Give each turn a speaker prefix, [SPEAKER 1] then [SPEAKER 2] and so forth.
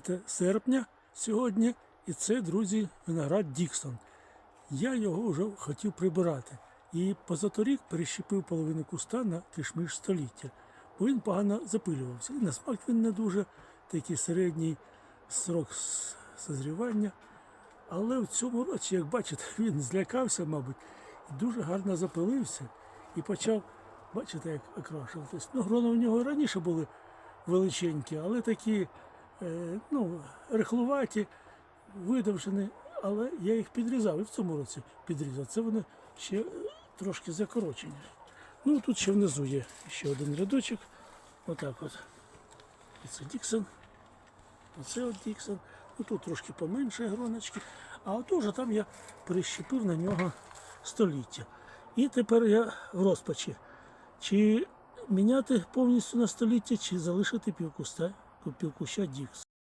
[SPEAKER 1] 15 серпня сьогодні, і це, друзі, виноград Діксон. Я його вже хотів прибирати. І позаторік перещепив половину куста на кишмиш століття, бо він погано запилювався. І на смак він не дуже такий середній срок созрівання. Але в цьому році, як бачите, він злякався, мабуть, і дуже гарно запилився і почав, бачите, як окрашуватись. Ну, грона у нього раніше були величенькі, але такі ну, рихлуваті, видовжені, але я їх підрізав і в цьому році підрізав. Це вони ще е, трошки закорочені. Ну, тут ще внизу є ще один рядочок. Отак от. Це Діксон. Оце от Діксон. Ну тут трошки поменше гроночки. А от уже там я прищепив на нього століття. І тепер я в розпачі. Чи міняти повністю на століття, чи залишити півкуста, o Cuxa Dix.